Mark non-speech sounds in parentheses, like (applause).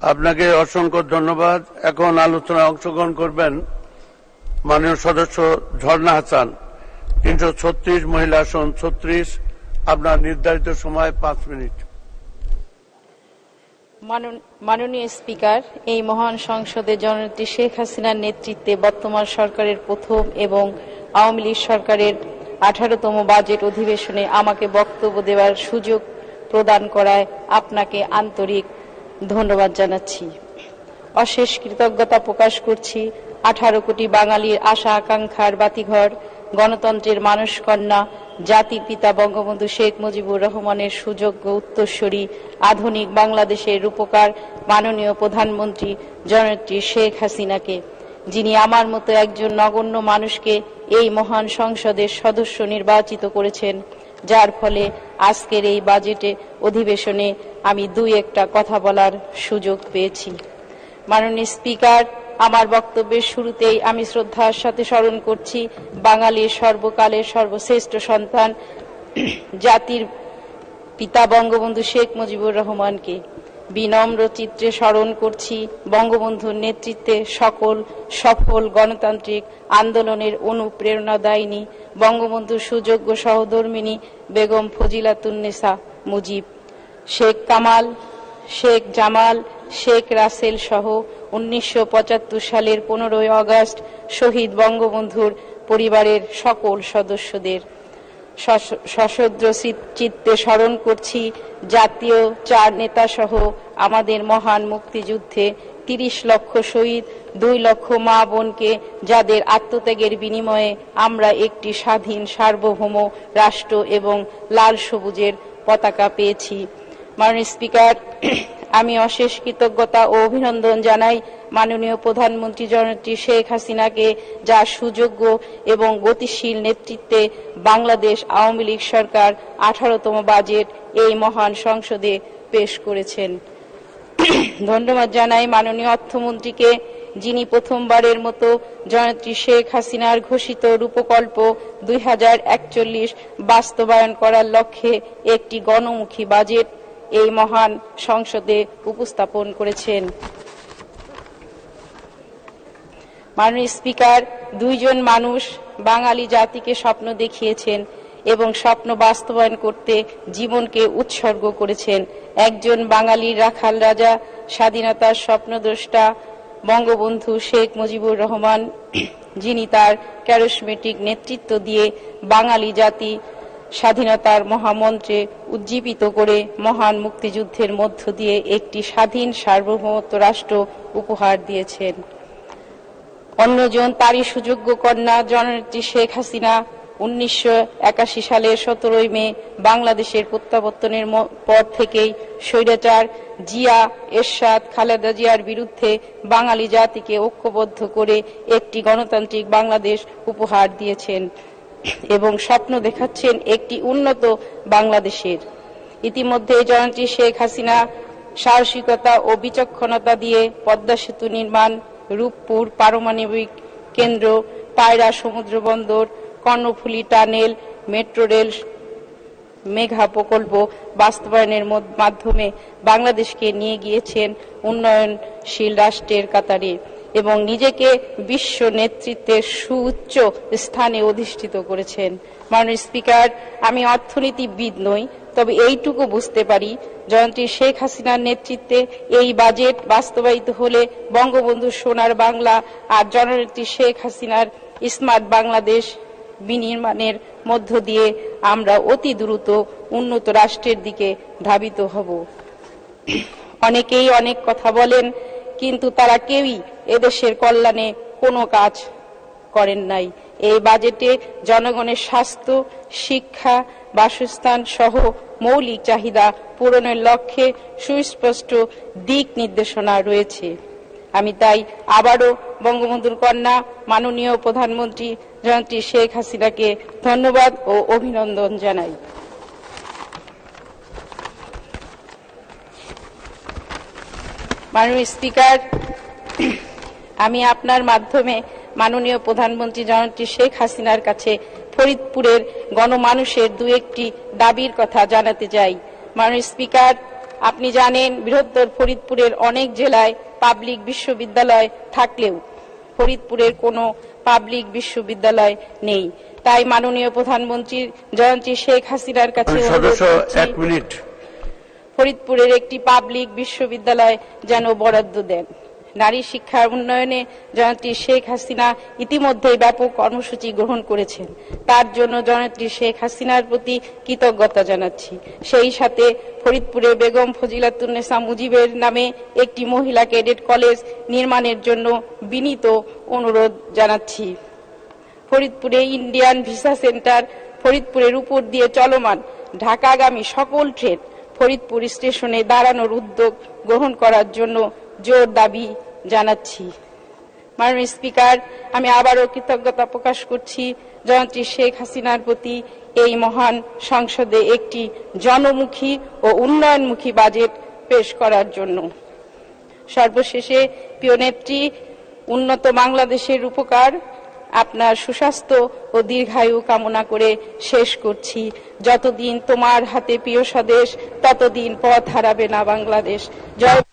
আপনাকে অসংখ্য ধন্যবাদ। এখন আলোচনায় অংশগ্রহণ করবেন মাননীয় সদস্য ঝর্ণা হাসান। তিনশো ছত্রিশ মহিলা আসন, ছত্রিশ। আপনার নির্ধারিত সময় পাঁচ মিনিট। মানন- মাননীয় স্পিকার, এই মহান সংসদে জননেত্রী শেখ হাসিনার নেতৃত্বে বর্তমান সরকারের প্রথম এবং আওয়ামী লীগ সরকারের আঠারোতম বাজেট অধিবেশনে আমাকে বক্তব্য দেওয়ার সুযোগ প্রদান করায় আপনাকে আন্তরিক ধন্যবাদ জানাচ্ছি। অশেষ কৃতজ্ঞতা প্রকাশ করছি আঠারো কোটি বাঙালির আশা, আকাঙ্ক্ষার বাতিঘর, গণতন্ত্রের মানুষ কন্যা জাতির পিতা বঙ্গবন্ধু শেখ মুজিবুর রহমানের সুযোগ্য উত্তরসূরি, আধুনিক বাংলাদেশের রূপকার, মাননীয় প্রধানমন্ত্রী জননেত্রী শেখ হাসিনাকে, যিনি আমার মতো একজন নগণ্য মানুষকে এই মহান সংসদের সদস্য নির্বাচিত করেছেন, যার ফলে আজকের এই বাজেটে অধিবেশনে আমি দুই একটা কথা বলার সুযোগ পেয়েছি। মাননীয় স্পিকার, আমার বক্তব্যের শুরুতেই আমি শ্রদ্ধার সাথে স্মরণ করছি বাঙালির সর্বকালের সর্বশ্রেষ্ঠ সন্তান, (clears throat) জাতির পিতা বঙ্গবন্ধু শেখ মুজিবুর রহমানকে। বিনম্র চিত্রে স্মরণ করছি বঙ্গবন্ধুর নেতৃত্বে সকল সফল গণতান্ত্রিক আন্দোলনের অনুপ্রেরণা অনুপ্রেরণাদায়িনী বঙ্গবন্ধুর সুযোগ্য সহধর্মিনী বেগম ফজিলাতুন্নেসা মুজিব। শেখ কামাল, শেখ জামাল, শেখ রাসেল সহ উনিশশো পঁচাত্তর সালের পনেরোই আগস্ট শহীদ বঙ্গবন্ধুর পরিবারের সকল সদস্যদের সশ- সশস্ত্র চিত- চিত্তে স্মরণ করছি জাতীয় চার নেতা সহ আমাদের মহান মুক্তিযুদ্ধে তিরিশ লক্ষ শহীদ, দুই লক্ষ মা বোনকে যাদের আত্মত্যাগের বিনিময়ে আমরা একটি স্বাধীন সার্বভৌম রাষ্ট্র এবং লাল সবুজের পতাকা পেয়েছি। মাননীয় স্পিকার, (clears throat) আমি অশেষ কৃতজ্ঞতা ও অভিনন্দন জানাই মাননীয় প্রধানমন্ত্রী জননেত্রী শেখ হাসিনাকে যা সুযোগ্য এবং গতিশীল নেতৃত্বে বাংলাদেশ আওয়ামী লীগ সরকার আঠারোতম বাজেট এই মহান সংসদে পেশ করেছেন। ধন্যবাদ জানাই মাননীয় অর্থমন্ত্রীকে, যিনি প্রথমবারের মতো জননেত্রী শেখ হাসিনার ঘোষিত রূপকল্প দুই হাজার একচল্লিশ বাস্তবায়ন করার লক্ষ্যে একটি গণমুখী বাজেট এই মহান সংসদে উপস্থাপন করেছেন। মাননীয় স্পিকার, দুইজন মানুষ বাঙালি জাতিকে স্বপ্ন দেখিয়েছেন এবং স্বপ্ন বাস্তবায়ন করতে জীবনকে উৎসর্গ করেছেন। একজন বাঙালির রাখাল রাজা, স্বাধীনতার স্বপ্নদ্রষ্টা, বঙ্গবন্ধু শেখ মুজিবুর রহমান, যিনি তার ক্যারিসমেটিক নেতৃত্ব দিয়ে বাঙালি জাতি স্বাধীনতার মহামন্ত্রে উজ্জীবিত করে মহান মুক্তিযুদ্ধের মধ্য দিয়ে একটি স্বাধীন সার্বভৌমত্ব রাষ্ট্র উপহার দিয়েছেন। অন্যজন তারই সুযোগ্য কন্যা জননেত্রী শেখ হাসিনা উনিশশো একাশি সালের সতেরোই মে বাংলাদেশের প্রত্যাবর্তনের পর থেকেই স্বৈরাচার জিয়া এরশাদ খালেদা জিয়ার বিরুদ্ধে বাঙালি জাতিকে ঐক্যবদ্ধ করে একটি গণতান্ত্রিক বাংলাদেশ উপহার দিয়েছেন এবং স্বপ্ন দেখাচ্ছেন একটি উন্নত বাংলাদেশের। ইতিমধ্যে জননেত্রী শেখ হাসিনা সাহসিকতা ও বিচক্ষণতা দিয়ে পদ্মা সেতু নির্মাণ রূপপুর পারমাণবিক কেন্দ্র, পায়রা সমুদ্র বন্দর, Karnaphuli tunnel, metro rail, mega প্রকল্প বাস্তবায়নের মাধ্যমে বাংলাদেশকে নিয়ে গিয়েছেন উন্নয়নশীল রাষ্ট্রের কাতারে এবং নিজেকে বিশ্ব নেতৃত্বের সুউচ্চ স্থানে অধিষ্ঠিত করেছেন। মাননীয় স্পিকার, আমি অর্থনীতিবিদ নই তবে এইটুকু বুঝতে পারি, জয়ন্তী শেখ হাসিনার নেতৃত্বে এই বাজেট বাস্তবায়িত হলে বঙ্গবন্ধু সোনার বাংলা আর জননেত্রী শেখ হাসিনার স্মার্ট বাংলাদেশ বিনির্মাণের মধ্য দিয়ে আমরা অতি দ্রুত উন্নত রাষ্ট্রের দিকে ধাবিত হব। অনেকেই অনেক কথা বলেন, কিন্তু তারা কেউই এদেশের কল্যাণে কোনো কাজ করেন নাই। এই বাজেটে জনগণের স্বাস্থ্য, শিক্ষা, বাসস্থান সহ মৌলিক চাহিদা পূরণের লক্ষ্যে সুস্পষ্ট দিক নির্দেশনা রয়েছে। আমি তাই আবারও বঙ্গবন্ধুর কন্যা, মাননীয় প্রধানমন্ত্রী জয়ন্তী শেখ হাসিনাকে ধন্যবাদ ও অভিনন্দন জানাই। মাননীয় স্পিকার, আমি আপনার মাধ্যমে মাননীয় প্রধানমন্ত্রী জননেত্রী শেখ হাসিনার কাছে ফরিদপুরের গণমানুষের দু একটি দাবির কথা জানাতে চাই। মাননীয় স্পিকার আপনি জানেন বৃহত্তর ফরিদপুরের অনেক জেলায় পাবলিক বিশ্ববিদ্যালয় থাকলেও ফরিদপুরের কোনো পাবলিক বিশ্ববিদ্যালয় নেই। তাই মাননীয় প্রধানমন্ত্রীর জয়ন্তী শেখ হাসিনার কাছে এক মিনিট। ফরিদপুরের একটি পাবলিক বিশ্ববিদ্যালয় যেন বরাদ্দ দেন। নারী শিক্ষার উন্নয়নে জয়ন্তী শেখ হাসিনা ইতিমধ্যেই ব্যাপক কর্মসূচি গ্রহণ করেছেন। তার জন্য জয়ন্তী শেখ হাসিনার প্রতি কৃতজ্ঞতা জানাচ্ছি। সেই সাথে ফরিদপুরে বেগম ফজিলাতুন্নেসা মুজিবের নামে একটি মহিলা ক্যাডেট কলেজ নির্মাণের জন্য বিনীত অনুরোধ জানাচ্ছি। ফরিদপুরে ইন্ডিয়ান ভিসা সেন্টার ফরিদপুরের উপর দিয়ে চলমান ঢাকাগামী সকল ট্রেন ফরিদপুর স্টেশনে দাঁড়ানোর উদ্যোগ গ্রহণ করার জন্য জোর দাবি জানাচ্ছি। মাননীয় স্পিকার, আমি আবারও কৃতজ্ঞতা প্রকাশ করছি জয়ন্তী শেখ হাসিনার প্রতি এই মহান সংসদে একটি জনমুখী ও উন্নয়নমুখী বাজেট পেশ করার জন্য। সর্বশেষে, প্রিয় নেত্রী, উন্নত বাংলাদেশের উপকার আপনার সুস্বাস্থ্য ও দীর্ঘায়ু কামনা করে শেষ করছি। যতদিন তোমার হাতে প্রিয় স্বদেশ, ততদিন পথ হারাবে না বাংলাদেশ। জয়